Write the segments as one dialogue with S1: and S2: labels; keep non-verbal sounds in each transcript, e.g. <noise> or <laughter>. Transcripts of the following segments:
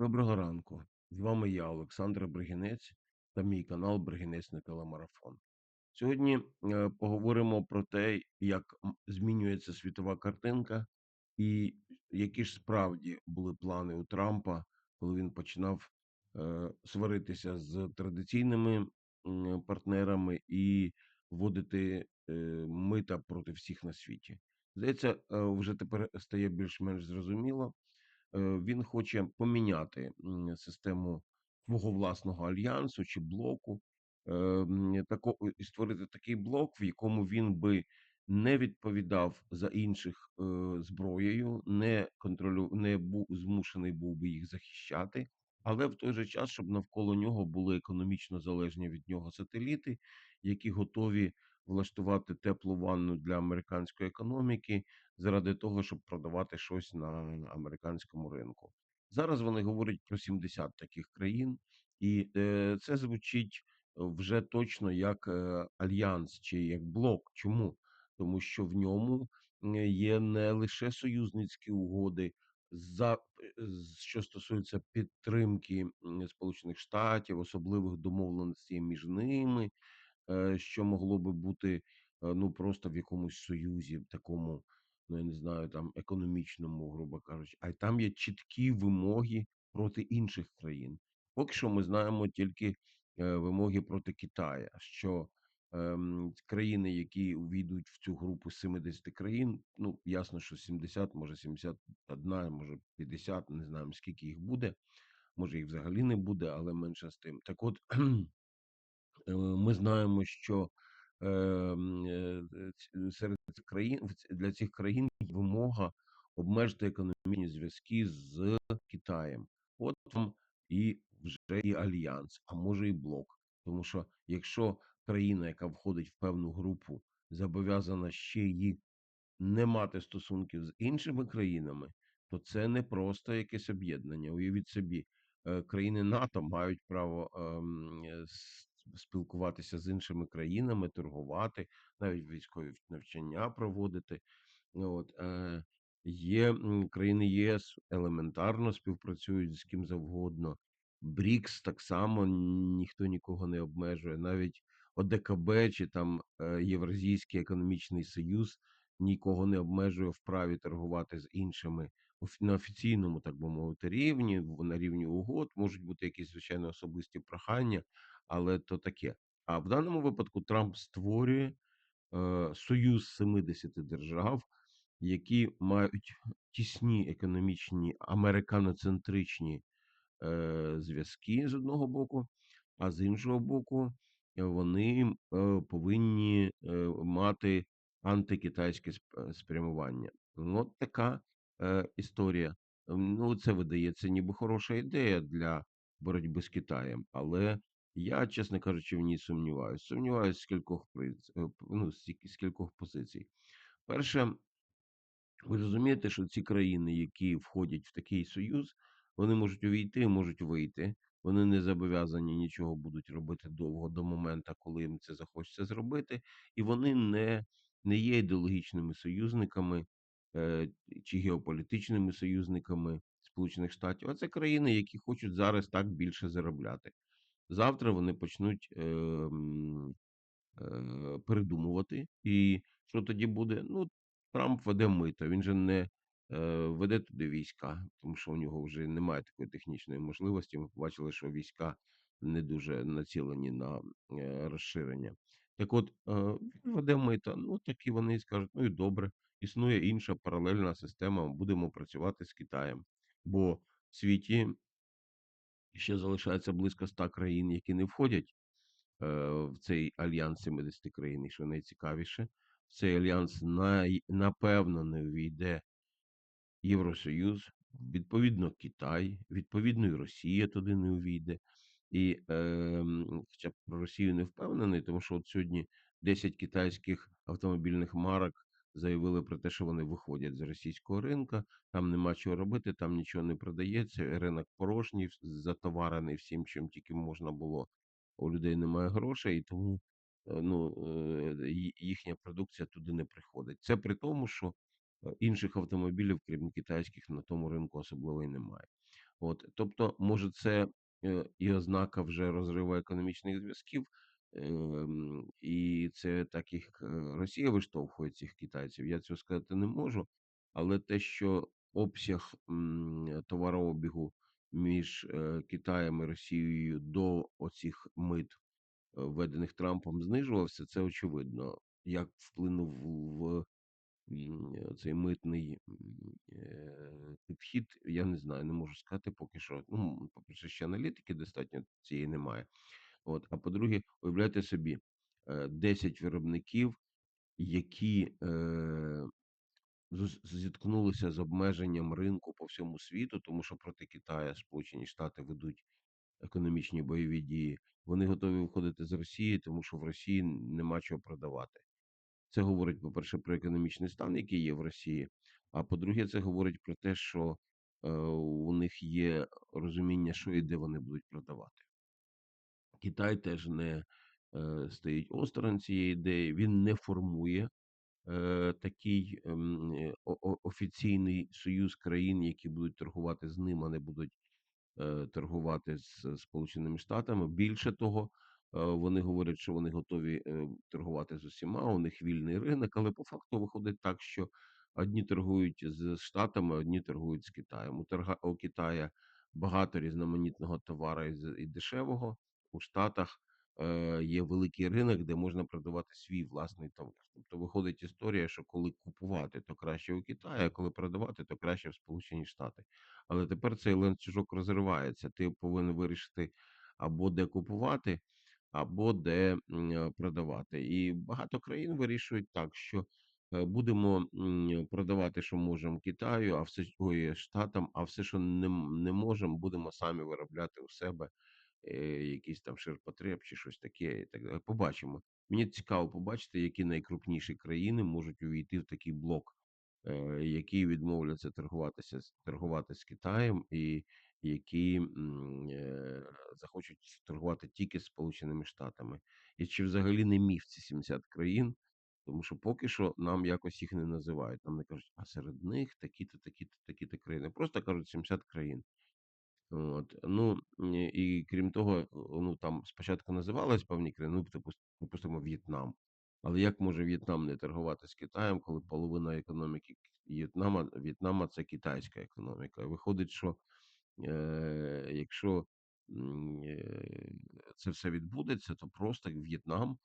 S1: Доброго ранку. З вами я, Олександр Бригінець, та мій канал Бригінець на телемарафон. Сьогодні е, поговоримо про те, як змінюється світова картинка, і які ж справді були плани у Трампа, коли він починав е, сваритися з традиційними м, партнерами і вводити е, мита проти всіх на світі. Здається, е, вже тепер стає більш-менш зрозуміло. Е, Він хоче поміняти систему свого власного альянсу чи блоку, е, тако, і створити такий блок, в якому він би не відповідав за інших е, зброєю, не контролю, не був змушений був би їх захищати, але в той же час, щоб навколо нього були економічно залежні від нього сателіти, які готові влаштувати теплу ванну для американської економіки заради того, щоб продавати щось на американському ринку. Зараз вони говорять про 70 таких країн, і е, це звучить вже точно як е, альянс чи як блок. Чому? Тому що в ньому е, є не лише союзницькі угоди, за е, що стосується підтримки Сполучених Штатів, особливих домовленостей між ними, е, що могло би бути е, ну просто в якомусь союзі, такому, ну я не знаю, там економічному, грубо кажучи, а й там є чіткі вимоги проти інших країн. Поки що ми знаємо тільки е, вимоги проти Китаю, що ем, країни, які увійдуть в цю групу 70 країн, ну ясно, що 70, може 71, може 50, не знаємо скільки їх буде. Може їх взагалі не буде, але менше з тим. Так от Ми знаємо, що ем, е, ц- серед країн для цих країн вимога обмежити економічні зв'язки з Китаєм. От вам і вже і альянс, а може і блок. Тому що якщо країна, яка входить в певну групу, зобов'язана ще й не мати стосунків з іншими країнами, то це не просто якесь об'єднання. Уявіть собі, е, країни НАТО мають право ем, е, спілкуватися з іншими країнами, торгувати, навіть військові навчання проводити. От, е, є країни ЄС елементарно співпрацюють з ким завгодно. БРІКС так само ніхто нікого не обмежує. Навіть ОДКБ чи там е, Євразійський економічний союз нікого не обмежує в праві торгувати з іншими на офіційному, так би мовити, рівні, в- на рівні угод. Можуть бути якісь звичайно особисті прохання, але то таке. А в даному випадку Трамп створює е, союз 70 держав, які мають тісні економічні американоцентричні е, зв'язки з одного боку, а з іншого боку, е, вони е, повинні е, мати антикитайське сп- спрямування. Ну, От така історія. Ем, Ну, це видається ніби хороша ідея для боротьби з Китаєм, але я, чесно кажучи, в ній сумніваюся. Сумніваюся з кількох е, ну, з кі- з кількох позицій. Перше, ви розумієте, що ці країни, які входять в такий союз, вони можуть увійти, можуть вийти. Вони не зобов'язані нічого будуть робити довго до моменту, коли їм це захочеться зробити, і вони не, не є ідеологічними союзниками чи геополітичними союзниками Сполучених Штатів. А це країни, які хочуть зараз так більше заробляти. Завтра вони почнуть е, е, передумувати. І що тоді буде? Ну, Трамп веде мито. Він же не е, веде туди війська, тому що у нього вже немає такої технічної можливості. Ми побачили, що війська не дуже націлені на е, розширення. Так от, е, він веде мито. Ну, так і вони скажуть, ну і добре, існує інша паралельна система, будемо працювати з Китаєм. Бо в світі ще залишається близько ста країн, які не входять е, в цей альянс 70 країн, і що найцікавіше, в цей альянс най, напевно не увійде Євросоюз, відповідно, Китай, відповідно, і Росія туди не увійде. І е, хоча про Росію не впевнений, тому що от сьогодні 10 китайських автомобільних марок заявили про те, що вони виходять з російського ринка, там нема чого робити, там нічого не продається, ринок порожній, затоварений всім, чим тільки можна було. У людей немає грошей, і тому е, ну, е, ї- їхня продукція туди не приходить. Це при тому, що е, інших автомобілів, крім китайських, на тому ринку особливо і немає. От, тобто, може, це е, і ознака вже розриву економічних зв'язків, ем, і це так їх е, Росія виштовхує цих китайців. Я цього сказати не можу. Але те, що обсяг товарообігу між е, Китаєм і Росією до оцих мит, е, введених Трампом, знижувався, це очевидно. Як вплинув в цей митний е, підхід, я не знаю, не можу сказати поки що. Ну, по-перше, ще аналітики достатньо цієї немає. От, а по-друге, уявляйте собі, е, 10 виробників, які е, зіткнулися з обмеженням ринку по всьому світу, тому що проти Китаю Сполучені Штати ведуть економічні бойові дії. Вони готові виходити з Росії, тому що в Росії нема чого продавати. Це говорить, по-перше, про економічний стан, який є в Росії. А по-друге, це говорить про те, що е, у них є розуміння, що і де вони будуть продавати. Китай теж не е, стоїть осторонь цієї ідеї, він не формує е, такий ем, е, офіційний союз країн, які будуть торгувати з ним, а не будуть е, торгувати з Сполученими Штатами. Більше того, вони говорять, що вони готові е, торгувати з усіма. У них вільний ринок, але по факту виходить так, що одні торгують з Штатами, одні торгують з Китаєм. У торга у Китая багато різноманітного товару і, дешевого. У Штатах е, є великий ринок, де можна продавати свій власний товар. Тобто виходить історія, що коли купувати, то краще у Китаї, а коли продавати, то краще в Сполучені Штати. Але тепер цей ланцюжок розривається. Ти повинен вирішити або де купувати, або де е, продавати. І багато країн вирішують так, що е, будемо продавати, що можемо Китаю, а все ой, Штатам, а все, що не, не можемо, будемо самі виробляти у себе е, якийсь там ширпотреб чи щось таке. І так далі. Побачимо. Мені цікаво побачити, які найкрупніші країни можуть увійти в такий блок, е, які відмовляться торгуватися з торгувати з Китаєм, і які е, захочуть торгувати тільки з Сполученими Штатами. І чи взагалі не міф ці 70 країн? Тому що поки що нам якось їх не називають. Нам не кажуть, а серед них такі-то, такі-то, такі-то країни. Просто кажуть 70 країн. От. Ну, і крім того, ну там спочатку називались певні країни, ну, припус- припустимо, В'єтнам. Але як може В'єтнам не торгувати з Китаєм, коли половина економіки В'єтнама, В'єтнама це китайська економіка? Виходить, що е, якщо е, це все відбудеться, то просто В'єтнам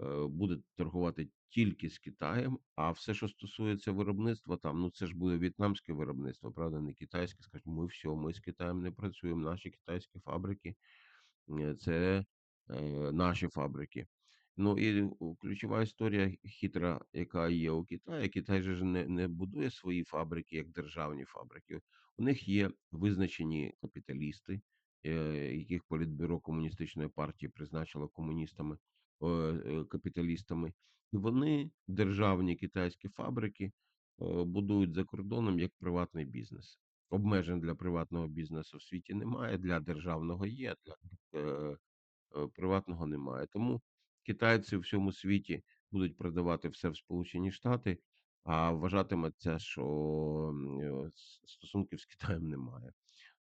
S1: е, буде торгувати тільки з Китаєм, а все, що стосується виробництва, там ну це ж буде в'єтнамське виробництво, правда, не китайське. Скажуть, ми все, ми з Китаєм не працюємо. Наші китайські фабрики це наші фабрики. Ну і ключова історія хитра, яка є у Китаї. Китай же ж не, не будує свої фабрики як державні фабрики. У них є визначені капіталісти, е, яких політбюро комуністичної партії призначило комуністами, е, капіталістами. І вони державні китайські фабрики будують за кордоном як приватний бізнес. Обмежень для приватного бізнесу в світі немає, для державного є, для е, приватного немає. Тому китайці у всьому світі будуть продавати все в Сполучені Штати, а вважатиметься, що е, стосунків з Китаєм немає.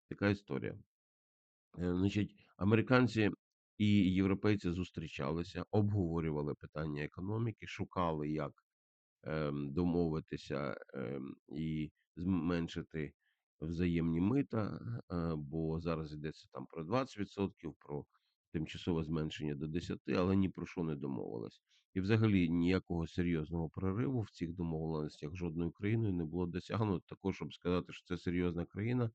S1: Така історія. Е, Значить, американці і європейці зустрічалися, обговорювали питання економіки, шукали, як ем, домовитися ем, і зменшити взаємні мита, е, бо зараз йдеться там про 20%, про тимчасове зменшення до 10%, але ні про що не домовились. І взагалі ніякого серйозного прориву в цих домовленостях жодною країною не було досягнуто, також щоб сказати, що це серйозна країна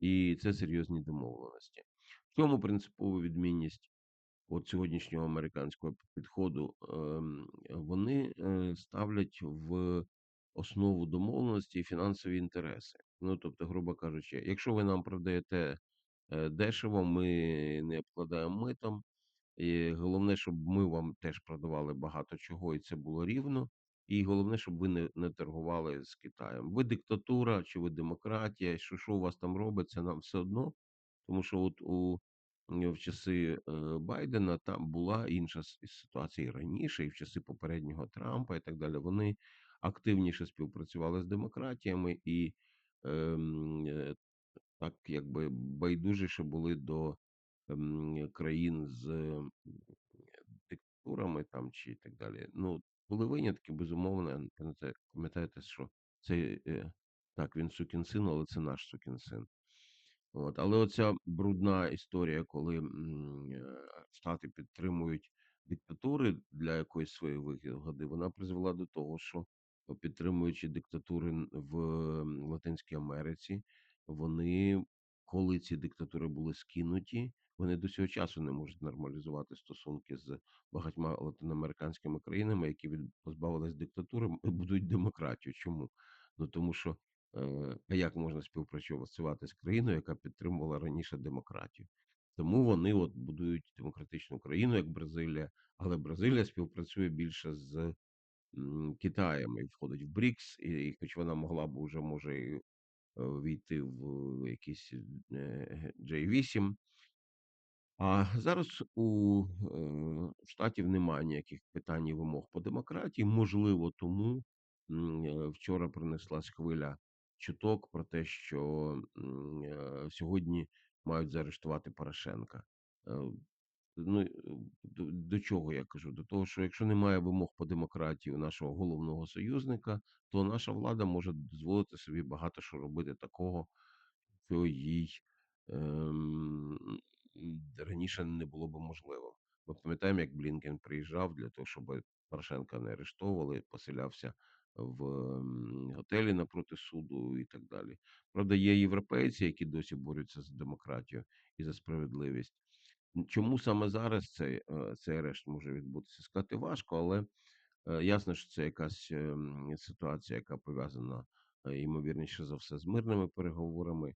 S1: і це серйозні домовленості. В чому принципова відмінність от сьогоднішнього американського підходу, ем, вони е, ставлять в основу домовленості і фінансові інтереси. Ну, тобто, грубо кажучи, якщо ви нам продаєте е, дешево, ми не обкладаємо митом. І головне, щоб ми вам теж продавали багато чого, і це було рівно. І головне, щоб ви не, не торгували з Китаєм. Ви диктатура чи ви демократія, що що у вас там робиться, нам все одно. Тому що от у м, в часи е, Байдена там була інша ситуація і раніше, і в часи попереднього Трампа, і так далі. Вони активніше співпрацювали з демократіями і, ем, е, так якби байдужіше були до, ем, країн з, м, диктатурами там чи так далі. Ну, були винятки, безумовно. Пам'ятаєте пам'ятаєте, що цей, е, так, він сукін син, але це наш сукін син. От, але оця брудна історія, коли, м, е, Штати підтримують диктатури для якоїсь своєї вигоди, вона призвела до того, що, підтримуючи диктатури в Латинській Америці, вони, коли ці диктатури були скинуті, вони до цього часу не можуть нормалізувати стосунки з багатьма латиноамериканськими країнами, які позбавились диктатури, м, <laughs> будують демократію. Чому? Ну тому що Е, як можна співпрацювати з країною, яка підтримувала раніше демократію? Тому вони от будують демократичну країну, як Бразилія, але Бразилія співпрацює більше з Китаєм і входить в БРІКС, і, і хоч вона могла б уже може і, війти в якийсь е, J8, а зараз у е, штатів немає ніяких питань і вимог по демократії. Можливо, тому е, вчора принеслась хвиля чуток про те, що е, сьогодні мають заарештувати Порошенка. Ну е, до, до чого я кажу? До того, що якщо немає вимог по демократії у нашого головного союзника, то наша влада може дозволити собі багато що робити такого, що їй ем, раніше не було б можливим. Ми пам'ятаємо, як Блінкен приїжджав для того, щоб Порошенка не арештовували, поселявся в готелі напроти суду і так далі. Правда, є європейці, які досі борються за демократію і за справедливість. Чому саме зараз цей, е, цей арешт може відбутися? Сказати важко, але е, ясно, що це якась ем, ситуація, яка пов'язана е, ймовірніше за все з мирними переговорами.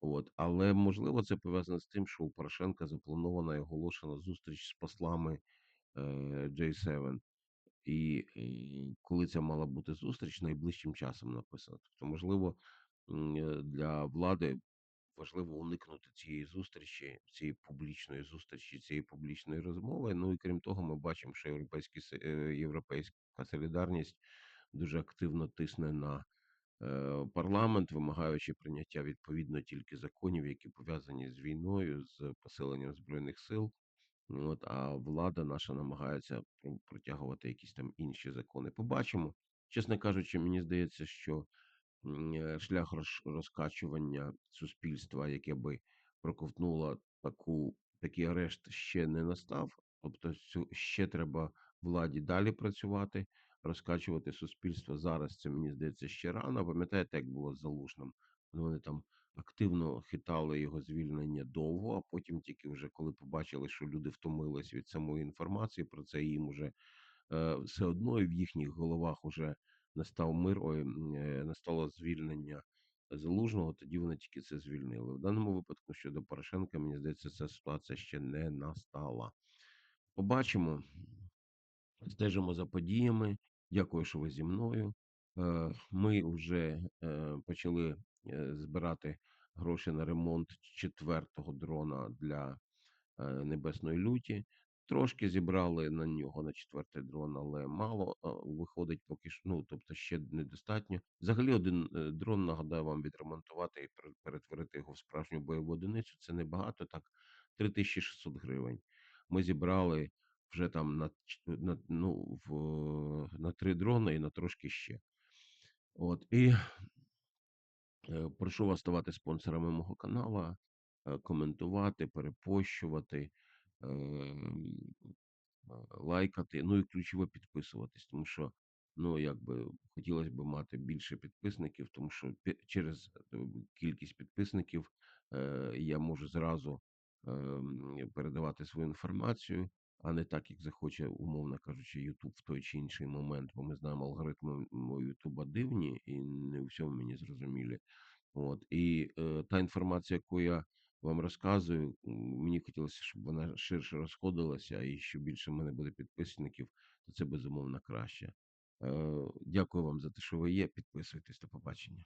S1: От, але можливо це пов'язано з тим, що у Порошенка запланована і оголошена зустріч з послами е, J7. І, і коли це мала бути зустріч, найближчим часом написано. Тобто, можливо, для влади важливо уникнути цієї зустрічі, цієї публічної зустрічі, цієї публічної розмови. Ну і крім того, ми бачимо, що європейські е, європейська солідарність дуже активно тисне на е, парламент, вимагаючи прийняття відповідно тільки законів, які пов'язані з війною, з посиленням збройних сил. От, а влада наша намагається протягувати якісь там інші закони. Побачимо. Чесно кажучи, мені здається, що шлях роз- розкачування суспільства, яке би проковтнуло таку такий арешт, ще не настав. Тобто, ще треба владі далі працювати, розкачувати суспільство. Зараз це мені здається ще рано. Пам'ятаєте, як було з Залужним? Вони там активно хитали його звільнення довго, а потім тільки вже коли побачили, що люди втомились від самої інформації про це, їм уже е, все одно і в їхніх головах уже настав мир, ой, е, настало звільнення Залужного, тоді вони тільки це звільнили. В даному випадку щодо Порошенка, мені здається, ця ситуація ще не настала. Побачимо, стежимо за подіями. Дякую, що ви зі мною. Е, Ми вже е, почали збирати гроші на ремонт четвертого дрона для Небесної люті. Трошки зібрали на нього на четвертий дрон, але мало е, виходить поки що. Ну тобто ще недостатньо. Взагалі, один е, дрон нагадаю вам відремонтувати і перетворити його в справжню бойову одиницю. Це небагато, так 3600 гривень. Ми зібрали вже там на, на ну в на три дрони і на трошки ще. От і Е, Прошу вас ставати спонсорами мого каналу, е, коментувати, перепощувати, лайкати, ну і ключово підписуватись, тому що ну якби хотілося б мати більше підписників, тому що через е, кількість підписників е, я можу зразу передавати свою інформацію, а не так, як захоче, умовно кажучи, YouTube в той чи інший момент, бо ми знаємо алгоритми Ютуба дивні і не у всьому мені зрозумілі. От і е, та інформація, яку я вам розказую, мені хотілося, щоб вона ширше розходилася, і що більше в мене буде підписників, то це безумовно краще. Е, дякую вам за те, що ви є. Підписуйтесь. До побачення.